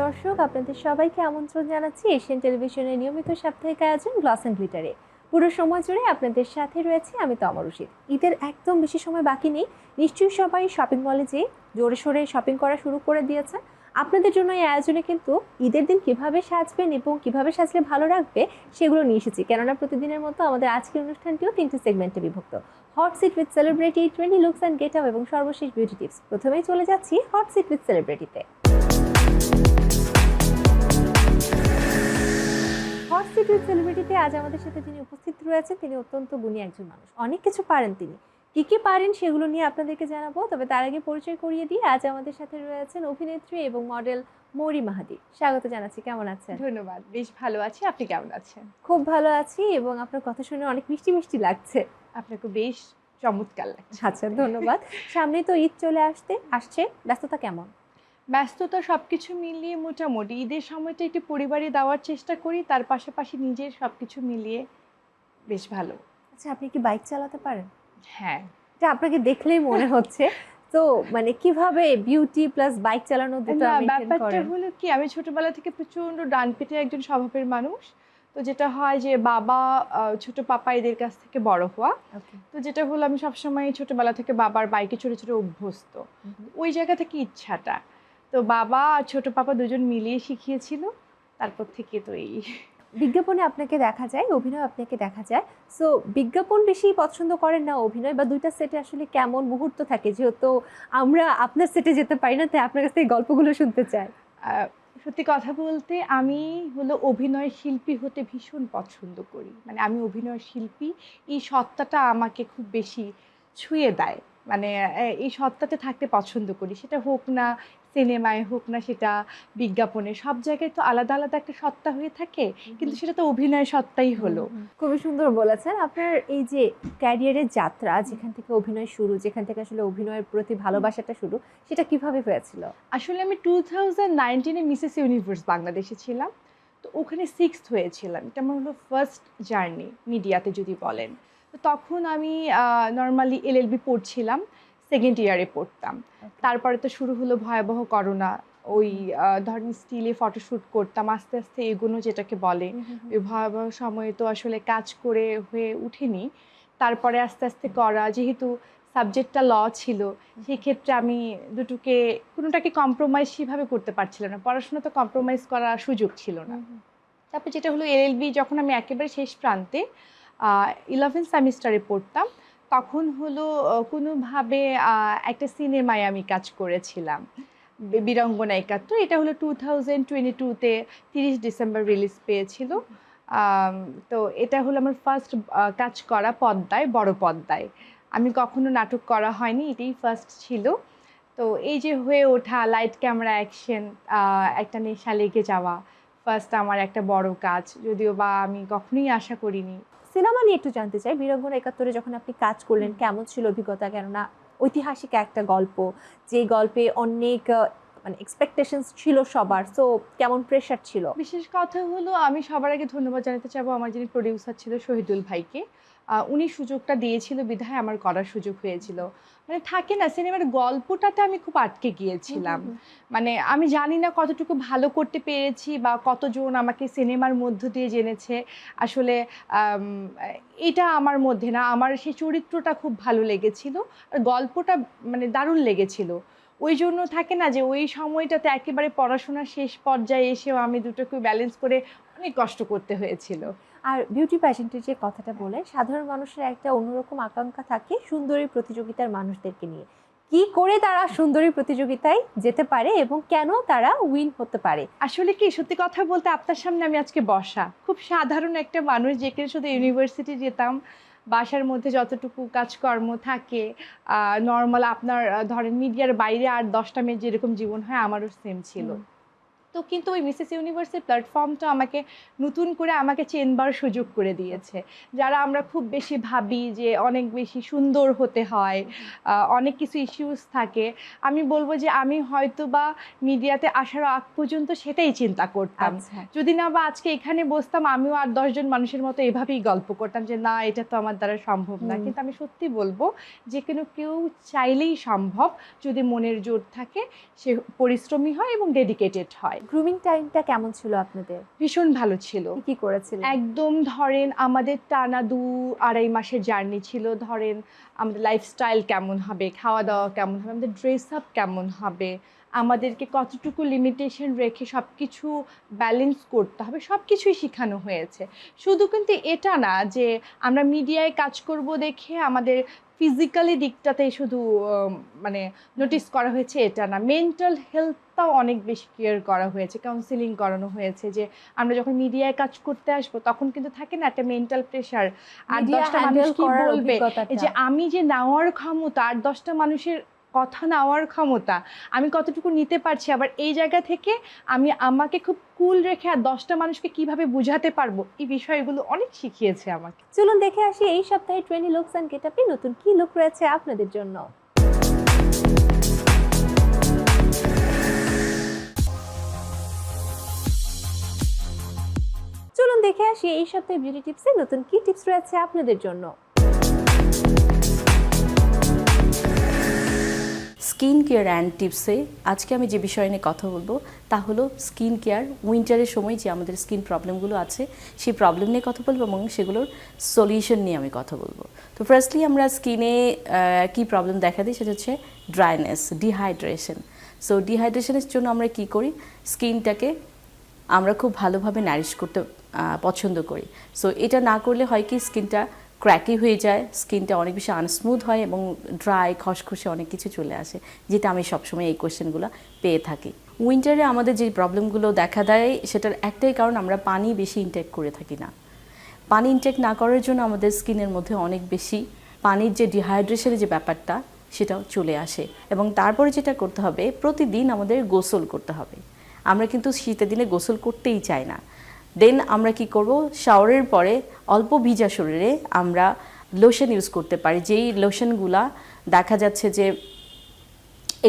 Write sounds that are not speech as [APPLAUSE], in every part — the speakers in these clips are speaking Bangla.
দর্শক, আপনাদের সবাইকে আমন্ত্রণ জানাচ্ছি এশিয়ান টেলিভিশনের নিয়মিত সাপ্তাহিক আয়োজন গ্লস অ্যান্ড গ্লিটারে। পুরো সময় জুড়ে আপনাদের সাথে রয়েছে আমি তমর রশিদ। ঈদের একদম বেশি সময় বাকি নেই। নিশ্চয়ই সবাই শপিং মলে যেয়ে জোরে সোরে শপিং করা শুরু করে দিয়েছে আপনাদের জন্য এই আয়োজনে কিন্তু ঈদের দিন কীভাবে সাজবেন এবং কীভাবে সাজলে ভালো রাখবে সেগুলো নিয়ে এসেছি। কেননা প্রতিদিনের মতো আমাদের আজকের অনুষ্ঠানটিও তিনটি সেগমেন্টে বিভক্ত। Hot seat with celebrity twenty looks and get up এবং সর্বশেষ বিউটি টিপস প্রথমেই চলে যাচ্ছি হট সিট উইথ সেলিব্রিটিতে উইথ সেলিব্রিটিতে আজ আমাদের সাথে যিনি উপস্থিত রয়েছেন তিনি অত্যন্ত গুণী একজন মানুষ। অনেক কিছু পারেন তিনি। কি কি পারেন সেগুলো নিয়ে আপনাদেরকে জানাব তবে তার আগে পরিচয় করিয়ে দিই। আজ আমাদের সাথে রয়েছেন অভিনেত্রী এবং মডেল মৌরি মাহাদি। স্বাগত জানাচ্ছি কেমন আছেন? ধন্যবাদ বেশ ভালো আছি। আপনি কেমন আছেন? খুব ভালো আছি এবং আপনার কথা শুনে অনেক মিষ্টি মিষ্টি লাগছে। আপনাকে বেশ চমৎকার লাগছে। আচ্ছা ধন্যবাদ। সামনে তো ঈদ চলে আসতে আসছে। ব্যস্ততা কেমন? ব্যস্ততা সব কিছু মিলিয়ে মোটামুটি। ঈদের সময়টা একটু পরিবারে দেওয়ার চেষ্টা করি তার পাশাপাশি নিজের সব কিছু মিলিয়ে বেশ ভালো। আচ্ছা আপনি কি বাইক চালাতে পারেন? হ্যাঁ। এটা আপনাকে দেখলেই মনে হচ্ছে। তো মানে কীভাবে বিউটি প্লাস বাইক চালানো দুটো ব্যাপারটা হলো কি আমি ছোটবেলা থেকে প্রচণ্ড ডান পেটে একজন স্বভাবের মানুষ। তো যেটা হয় যে বাবা ছোট পাপা এদের কাছ থেকে বড় হওয়া। তো যেটা হলো আমি সবসময় ছোটবেলা থেকে বাবার বাইকে চড়ে চড়ে অভ্যস্ত। ওই জায়গা থেকে ইচ্ছাটা। তো বাবা আর ছোট পাপা দুজন মিলিয়ে শিখিয়েছিল তারপর থেকে তো এই। বিজ্ঞাপনে আপনাকে দেখা যায় অভিনয় আপনাকে দেখা যায়। সো বিজ্ঞাপন বেশি পছন্দ করেন না অভিনয়? বা দুইটা সেটে আসলে কেমন মুহূর্ত থাকে? যেহেতু আমরা আপনার সেটে যেতে পারি না তাই আপনার কাছ থেকে গল্পগুলো শুনতে চাই। সত্যি কথা বলতে আমি হলো অভিনয় শিল্পী হতে ভীষণ পছন্দ করি। মানে আমি অভিনয় শিল্পী এই সত্তাটা আমাকে খুব বেশি ছুঁয়ে দেয়। মানে এই সত্তাতে থাকতে পছন্দ করি। সেটা হোক না সিনেমায় হোক না সেটা বিজ্ঞাপনে সব জায়গায় তো আলাদা আলাদা একটা সত্তা হয়ে থাকে কিন্তু সেটা তো অভিনয় সত্তাই হলো। খুবই সুন্দর বলেছেন। আপনার এই যে ক্যারিয়ারের যাত্রা যেখান থেকে অভিনয় শুরু যেখান থেকে আসলে অভিনয়ের প্রতি ভালোবাসাটা শুরু সেটা কীভাবে হয়েছিল? আসলে আমি টু থাউজেন্ড নাইনটিনে মিসেস ইউনিভার্স বাংলাদেশে ছিলাম। তো ওখানে সিক্সথ হয়েছিলাম। এটা আমার হলো ফার্স্ট জার্নি মিডিয়াতে যদি বলেন। তো তখন আমি নর্মালি এলএলবি পড়ছিলাম। সেকেন্ড ইয়ারে পড়তাম। তারপরে তো শুরু হলো ভয়াবহ করোনা ওই ধরেন স্টিলে ফটোশ্যুট করতাম আস্তে আস্তে এগুলো যেটাকে বলে। ওই ভয়াবহ সময়ে তো আসলে কাজ করে হয়ে উঠেনি। তারপরে আস্তে আস্তে করা যেহেতু সাবজেক্টটা ল ছিল সেক্ষেত্রে আমি দুটোকে কোনোটাকে কম্প্রোমাইজ সেভাবে করতে পারছিলাম না। পড়াশোনা তো কম্প্রোমাইজ করার সুযোগ ছিল না। তারপর যেটা হলো এলএলবি যখন আমি একেবারে শেষ প্রান্তে ইলেভেন সেমিস্টারে পড়তাম তখন হলো কোনোভাবে একটা সিনেমায় আমি কাজ করেছিলাম। বীরাঙ্গনা একাত্তর এটা হলো টু থাউজেন্ড টোয়েন্টি টুতে তিরিশ ডিসেম্বর রিলিজ পেয়েছিল। তো এটা হলো আমার ফার্স্ট কাজ করা পদ্মায়, বড় পদ্মায়। আমি কখনো নাটক করা হয়নি, এটাই ফার্স্ট ছিল। তো এই যে হয়ে ওঠা, লাইট ক্যামেরা অ্যাকশন একটা নেশা লেগে যাওয়া, ফার্স্ট আমার একটা বড় কাজ। যদিও বা আমি কখনোই আশা করিনি। সিনেমা নিয়ে একটু জানতে চাই। বীরঙ্গনা একাত্তরে যখন আপনি কাজ করলেন কেমন ছিল অভিজ্ঞতা? কেননা ঐতিহাসিক একটা গল্প যে গল্পে অনেক মানে এক্সপেকটেশনস ছিল সবার সো কেমন প্রেশার ছিল? বিশেষ কথা হলো আমি সবার আগে ধন্যবাদ জানাতে চাবো আমার যিনি প্রডিউসার ছিল শহীদুল ভাইকে। উনি সুযোগটা দিয়েছিল বিধায় আমার করার সুযোগ হয়েছিল। মানে থাকে না সিনেমার গল্পটাতে আমি খুব আটকে গিয়েছিলাম। মানে আমি জানি না কতটুকু ভালো করতে পেরেছি বা কতজন আমাকে সিনেমার মধ্য দিয়ে জেনেছে। আসলে এটা আমার মধ্যে না আমার সেই চরিত্রটা খুব ভালো লেগেছিল। আর গল্পটা মানে দারুণ লেগেছিল। ওই জন্য থাকে না যে ওই সময়টাতে একেবারে পড়াশোনার শেষ পর্যায়ে এসেও আমি দুটোকে ব্যালেন্স করে অনেক কষ্ট করতে হয়েছিল। আর বিউটি প্যাশেন্টের যে কথাটা বলে সাধারণ মানুষের একটা অন্যরকম আকাঙ্ক্ষা থাকে সুন্দরী প্রতিযোগিতার মানুষদেরকে নিয়ে। কি করে তারা সুন্দরী প্রতিযোগিতায় যেতে পারে এবং কেন তারা উইন হতে পারে? আসলে কি সত্যি কথা বলতে আপনার সামনে আমি আজকে বসা। খুব সাধারণ একটা মানুষ যেখানে শুধু ইউনিভার্সিটি যেতাম বাসার মধ্যে যতটুকু কাজকর্ম থাকে নর্মাল আপনার ধরেন মিডিয়ার বাইরে আর দশটা মেয়ের যেরকম জীবন হয়, আমারও সেম ছিল। তো কিন্তু ওই মিসেস ইউনিভার্সের প্ল্যাটফর্মটা আমাকে নতুন করে আমাকে চেনবার সুযোগ করে দিয়েছে। যারা আমরা খুব বেশি ভাবি যে অনেক বেশি সুন্দর হতে হয় অনেক কিছু ইস্যুস থাকে আমি বলব যে আমি হয়তো বা মিডিয়াতে আসার আগ পর্যন্ত সেটাই চিন্তা করতাম। আচ্ছা। যদি না বা আজকে এখানে বসতাম আমিও আর দশজন মানুষের মতো এভাবেই গল্প করতাম যে না এটা তো আমার দ্বারা সম্ভব না। কিন্তু আমি সত্যি বলব যে কোনো কেউ চাইলেই সম্ভব যদি মনের জোর থাকে সে পরিশ্রমী হয় এবং ডেডিকেটেড হয়। গ্রুমিং টাইমটা কেমন ছিল আপনাদের? ভীষণ ভালো ছিল। কি করেছিল একদম ধরেন আমাদের টানা দু আড়াই মাসের জার্নি ছিল। ধরেন আমাদের লাইফস্টাইল কেমন হবে খাওয়া দাওয়া কেমন হবে আমাদের ড্রেস আপ কেমন হবে আমাদেরকে কতটুকু লিমিটেশন রেখে সব কিছু ব্যালেন্স করতে হবে সব কিছুই শেখানো হয়েছে। শুধু কিন্তু এটা না যে আমরা মিডিয়ায় কাজ করব দেখে আমাদের ফিজিক্যালি দিকটাতে শুধু মানে নোটিস করা হয়েছে এটা না। মেন্টাল হেলথটাও অনেক বেশি কেয়ার করা হয়েছে কাউন্সিলিং করানো হয়েছে যে আমরা যখন মিডিয়ায় কাজ করতে আসব তখন কিন্তু থাকে না একটা মেন্টাল প্রেশার আর দশটা মানুষ কি বলবে। যে আমি যে নেওয়ার ক্ষমতা আর দশটা মানুষের কথা নেওয়ার ক্ষমতা আমি কতটুকু নিতে পারছি? আবার এই জায়গা থেকে আমি আমাকে খুব কুল রেখে আর দশটা মানুষকে কীভাবে বুঝাতে পারব? এই বিষয়গুলো অনেক শিখিয়েছে আমাকে। চলুন দেখে আসি এই সপ্তাহে ট্রেনি লুকস অ্যান্ড গেটআপে নতুন কি লুক রয়েছে আপনাদের জন্য। চলুন দেখে আসি এই সপ্তাহে বিউটি টিপসে নতুন কি টিপস রয়েছে আপনাদের জন্য। স্কিন কেয়ার অ্যান্ড টিপসে আজকে আমি যে বিষয় নিয়ে কথা বলব, তা হলো স্কিন কেয়ার, উইন্টারের সময় যে আমাদের স্কিন প্রবলেমগুলো আছে, সেই প্রবলেম নিয়ে কথা বলব এবং সেগুলোর সলিউশন নিয়ে আমি কথা বলব। তো ফার্স্টলি আমরা স্কিনে কি প্রবলেম দেখা দিই সেটা হচ্ছে ড্রাইনেস ডিহাইড্রেশন সো ডিহাইড্রেশনের জন্য আমরা কি করি? স্কিনটাকে আমরা খুব ভালোভাবে ন্যারিশ করতে পছন্দ করি। সো এটা না করলে হয় কি, স্কিনটা ক্র্যাকি হয়ে যায় স্কিনটা অনেক বেশি আনস্মুথ হয় এবং ড্রাই খসখসে অনেক কিছু চলে আসে, যেটা আমি সবসময় এই কোয়েশ্চেনগুলো পেয়ে থাকি। উইন্টারে আমাদের যে প্রবলেমগুলো দেখা দেয়, সেটার একটাই কারণ আমরা পানি বেশি ইনটেক করে থাকি না। পানি ইনটেক না করার জন্য আমাদের স্কিনের মধ্যে অনেক বেশি পানির যে ডিহাইড্রেশনের যে ব্যাপারটা, সেটাও চলে আসে এবং তারপরে যেটা করতে হবে, প্রতিদিন আমাদের গোসল করতে হবে। আমরা কিন্তু শীতের দিনে গোসল করতেই চাই না। দেন আমরা কি করব? শাওয়ারের পরে অল্প ভিজা শরীরে আমরা লোশন ইউজ করতে পারি। যেই লোশনগুলা দেখা যাচ্ছে যে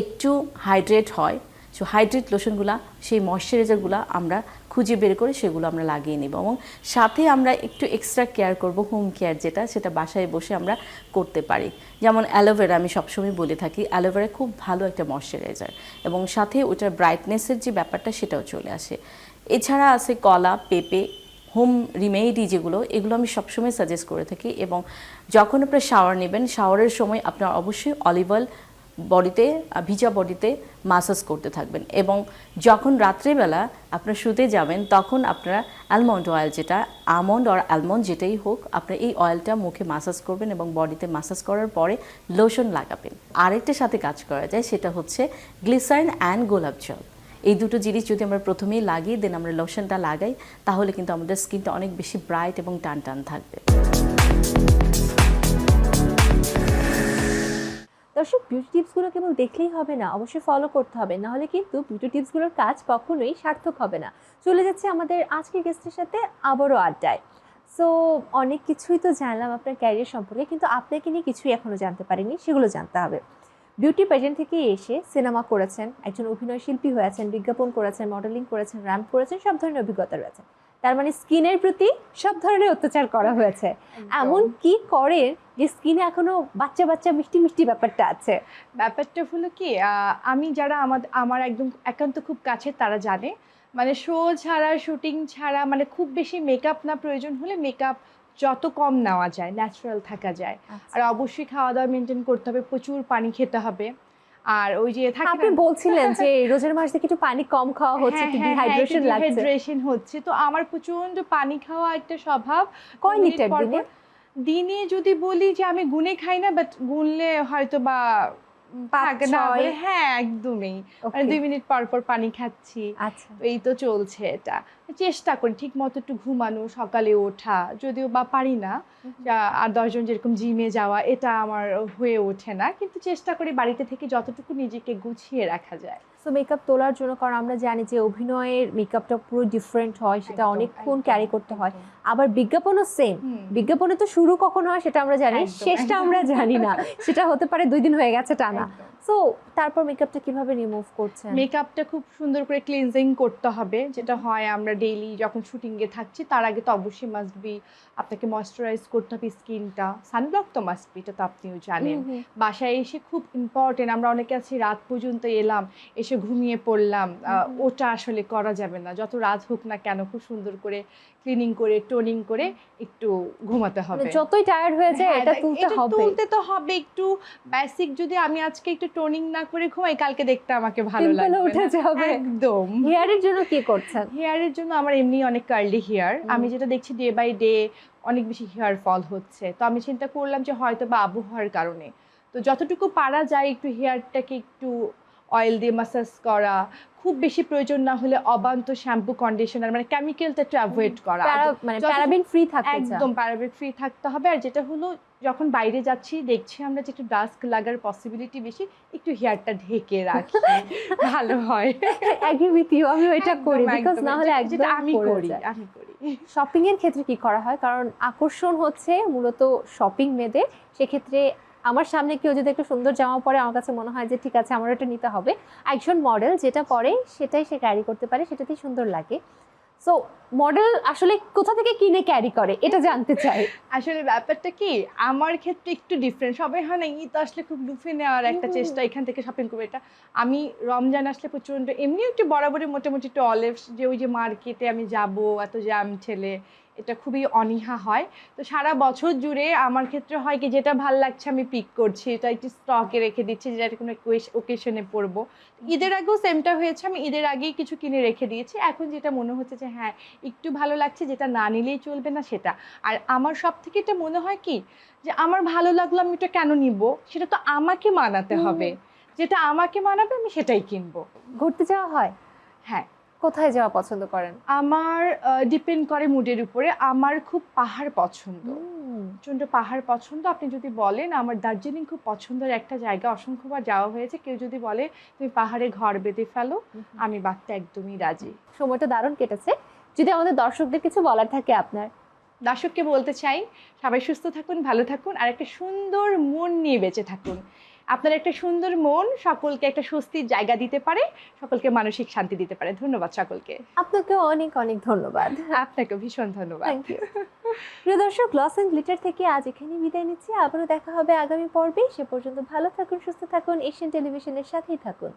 একটু হাইড্রেট হয় সো হাইড্রেট লোশনগুলা সেই ময়শ্চারাইজারগুলো আমরা খুঁজে বের করে সেগুলো আমরা লাগিয়ে নেব এবং সাথে আমরা একটু এক্সট্রা কেয়ার করব হোম কেয়ার যেটা, সেটা বাসায় বসে আমরা করতে পারি। যেমন অ্যালোভেরা আমি সবসময় বলে থাকি অ্যালোভেরা খুব ভালো একটা ময়শ্চারাইজার এবং সাথে ওটার ব্রাইটনেসের যে ব্যাপারটা, সেটাও চলে আসে। এছাড়া আছে কলা, পেঁপে, হোম রিমেডি যেগুলো, এগুলো আমি সবসময় সাজেস্ট করে থাকি এবং যখন আপনার শাওয়ার নেবেন শাওয়ারের সময় আপনার অবশ্যই অলিভ অয়েল বডিতে ভিজা বডিতে মাসাজ করতে থাকবেন এবং যখন রাত্রেবেলা আপনার শুতে যাবেন, তখন আপনারা অ্যালমন্ড অয়েল যেটা আমন্ড আর অ্যালমন্ড যেটাই হোক আপনার এই অয়েলটা মুখে মাসাজ করবেন এবং বডিতে মাসাজ করার পরে লোশন লাগাবেন। আরেকটার সাথে কাজ করা যায়, সেটা হচ্ছে গ্লিসারিন অ্যান্ড গোলাপ জল এই দুটো জিনিস যদি আমরা প্রথমেই লাগিয়ে দেন আমরা লোশনটা লাগাই, তাহলে কিন্তু আমাদের স্কিনটা অনেক বেশি ব্রাইট এবং টান টান থাকবে। দর্শক বিউটি টিপসগুলো কেবল দেখলেই হবে না, অবশ্যই ফলো করতে হবে। নাহলে কিন্তু বিউটি টিপসগুলোর কাজ কখনোই সার্থক হবে না। চলে যাচ্ছে আমাদের আজকের গেস্টের সাথে আবারও আড্ডায়। সো অনেক কিছুই তো জানলাম আপনার ক্যারিয়ার সম্পর্কে, কিন্তু আপনাকে নিয়ে কিছুই এখনও জানতে পারিনি, সেগুলো জানতে হবে। বিউটি পেজেন্ট থেকে এসে সিনেমা করেছেন একজন অভিনয় শিল্পী হয়েছেন বিজ্ঞাপন করেছেন মডেলিং করেছেন র্যাম্প করেছেন সব ধরনের অভিজ্ঞতা রয়েছে। তার মানে স্কিনের প্রতি সব ধরনের অত্যাচার করা হয়েছে। এমন কি করেন যে স্কিনে এখনও বাচ্চা বাচ্চা মিষ্টি মিষ্টি ব্যাপারটা আছে? ব্যাপারটা হলো কি আমি যারা আমাদের আমার একদম একান্ত খুব কাছে তারা জানে। মানে শো ছাড়া শুটিং ছাড়া মানে খুব বেশি মেকআপ না প্রয়োজন হলে মেকআপ যত কম নেওয়া যায় ন্যাচারাল থাকা যায়। আর অবশ্যই খাওয়া দাওয়া মেনটেন করতে হবে প্রচুর পানি খেতে হবে। আর ওই যে থাকে আপনি বলছিলেন যে [LAUGHS] রোজার মাস একটু পানি কম খাওয়া হচ্ছে হ্যাঁ, একটু হ্যাঁ, হ্যাঁ, ডিহাইড্রেশন লাগছে। dehydration হচ্ছে। তো আমার প্রচণ্ড পানি খাওয়া একটা স্বভাব। কয় লিটার দিনে? দিনে যদি বলি যে আমি গুনে খাই না বাট গুনলে হয়তো বা পাঁচ, থাকে না ছয়? বলে, হ্যাঁ একদমই। মানে দুই মিনিট পর পর পানি খাচ্ছি। আচ্ছা। এই তো চলছে এটা। চেষ্টা করি ঠিক মতো একটু ঘুমানো সকালে ওঠা যদিও বা পারি না। আর দশজন যেরকম জিমে যাওয়া এটা আমার হয়ে ওঠে না। কিন্তু চেষ্টা করি বাড়িতে থেকে যতটুকু নিজেকে গুছিয়ে রাখা যায়। সো মেকআপ তোলার জন্য কারণ আমরা জানি যে অভিনয়ের মেকআপটা পুরো ডিফারেন্ট হয় সেটা অনেকক্ষণ ক্যারি করতে হয়। আবার বিজ্ঞাপনও সেম বিজ্ঞাপনে তো শুরু কখন হয় সেটা আমরা জানি শেষটা আমরা জানি না। সেটা হতে পারে দুই দিন হয়ে গেছে টানা। সো তারপর মেকআপটা কীভাবে রিমুভ করছেন? মেকআপটা খুব সুন্দর করে ক্লিনজিং করতে হবে যেটা হয় আমরা ডেইলি যখন শুটিংয়ে থাকছি তার আগে তো অবশ্যই মাস্ট বি আপনাকে ময়শ্চারাইজ করতে হবে স্কিনটা সানব্লক তো মাস্ট বি এটা তো আপনিও জানেন। বাসায় এসে খুব ইম্পর্টেন্ট আমরা অনেকে আছি রাত পর্যন্ত এলাম এসে ঘুমিয়ে পড়লাম আহ, ওটা আসলে করা যাবে না। যত রাত হোক না কেন খুব সুন্দর করে ক্লিনিং করে টোনিং করে একটু ঘুমাতে মানে হবে। যতই টায়ার্ড হয়ে যায় হ্যাঁ, এটা তুলতে হবে। তুলতে তো হবে। একটু বেসিক যদি আমি আজকে একটু টোনিং না করে ঘুমাই কালকে দেখতে আমাকে ভালো লাগবে উঠে যাবে। একদম। হেয়ারের জন্য কি করছেন? হেয়ারের জন্য আমার এমনি অনেক কার্লি হেয়ার আমি যেটা দেখছি ডে বাই ডে অনেক বেশি হেয়ার ফল হচ্ছে। তো আমি চিন্তা করলাম যে হয়তো বা আবহাওয়ার কারণে। তো যতটুকু পারা যায় একটু হেয়ারটাকে একটু অয়েল দিয়ে মাসাজ করা খুব বেশি প্রয়োজন না হলে অবান্ত শ্যাম্পু কন্ডিশনার মানে কেমিক্যালটা একটু অ্যাভয়েড করা। মানে প্যারাবিন ফ্রি থাকতে একদম প্যারাবেট ফ্রি থাকতে হবে। আর যেটা হলো যখন বাইরে যাচ্ছি দেখছি আমরা যে একটু ডাস্ক লাগার পসিবিলিটি বেশি একটু হেয়ারটা ঢেকে রাখি। [LAUGHS] ভালো হয়। অ্যাগ্রি উইথ ইউ আমি এটা করি বিকজ না হলে একদম আমি করি। আমি করি। শপিং এর ক্ষেত্রে কি করা হয়? কারণ আকর্ষণ হচ্ছে মূলত শপিং মেয়েদের। সেক্ষেত্রে আমার সামনে কেউ যদি একটু সুন্দর জামা পরে আমার কাছে মনে হয় যে ঠিক আছে আমার এটা নিতে হবে। একজন মডেল যেটা পরে সেটাই সে ক্যারি করতে পারে সেটাতেই সুন্দর লাগে। সো মডেল আসলে কোথা থেকে কিনে ক্যারি করে? এটা জানতে চাই। আসলে ব্যাপারটা কি? আমার ক্ষেত্রে একটু ডিফারেন্ট সবাই হয় না ঈদ আসলে খুব লুফে নেওয়ার একটা চেষ্টা এখান থেকে শপিং করবে এটা আমি রমজান আসলে প্রচণ্ড এমনি একটু বরাবরই মোটামুটি একটু অলেভস যে ওই যে মার্কেটে আমি যাব এত জ্যাম ঠেলে। এটা খুবই অনীহা হয়। তো সারা বছর জুড়ে আমার ক্ষেত্রে হয় কি যেটা ভালো লাগছে আমি পিক করছি এটা একটু স্টকে রেখে দিচ্ছি যেটা কোনো ওকেশনে পরবো। ঈদের আগেও সেমটা হয়েছে আমি ঈদের আগেই কিছু কিনে রেখে দিয়েছি। এখন যেটা মনে হচ্ছে যে হ্যাঁ একটু ভালো লাগছে যেটা না নিলেই চলবে না সেটা। আর আমার সব থেকে এটা মনে হয় কি যে আমার ভালো লাগল আমি এটা কেন নিব? সেটা তো আমাকে মানাতে হবে। যেটা আমাকে মানাবে আমি সেটাই কিনবো। ঘুরতে যাওয়া হয়? হ্যাঁ। কোথায় যাওয়া পছন্দ করেন? আমার ডিপেন্ড করে মুডের উপরে। আমার খুব পাহাড় পছন্দ। প্রচণ্ড পাহাড় পছন্দ। আপনি যদি বলেন আমার দার্জিলিং খুব পছন্দের একটা জায়গা অসংখ্যবার যাওয়া হয়েছে। কেউ যদি বলে তুমি পাহাড়ে ঘর বেঁধে ফেলো আমি বাঁধতে একদমই রাজি। সময়টা দারুণ কেটেছে। যদি আমাদের দর্শকদের কিছু বলার থাকে আপনার? দর্শককে বলতে চাই সবাই সুস্থ থাকুন ভালো থাকুন আর একটা সুন্দর মন নিয়ে বেঁচে থাকুন। আপনার একটা সুন্দর মন সকলকে একটা স্বস্তির জায়গা দিতে পারে সকলকে মানসিক শান্তি দিতে পারে। ধন্যবাদ সকলকে। আপনাকে অনেক অনেক ধন্যবাদ। আপনাকে ভীষণ ধন্যবাদ। থ্যাংক ইউ প্রিয় দর্শক লস অ্যান্ড গ্লিটার থেকে আজ এখানে বিদায় নিচ্ছি। আবারও দেখা হবে আগামী পর্বে। সে পর্যন্ত ভালো থাকুন সুস্থ থাকুন। এশিয়ান টেলিভিশনের সাথেই থাকুন।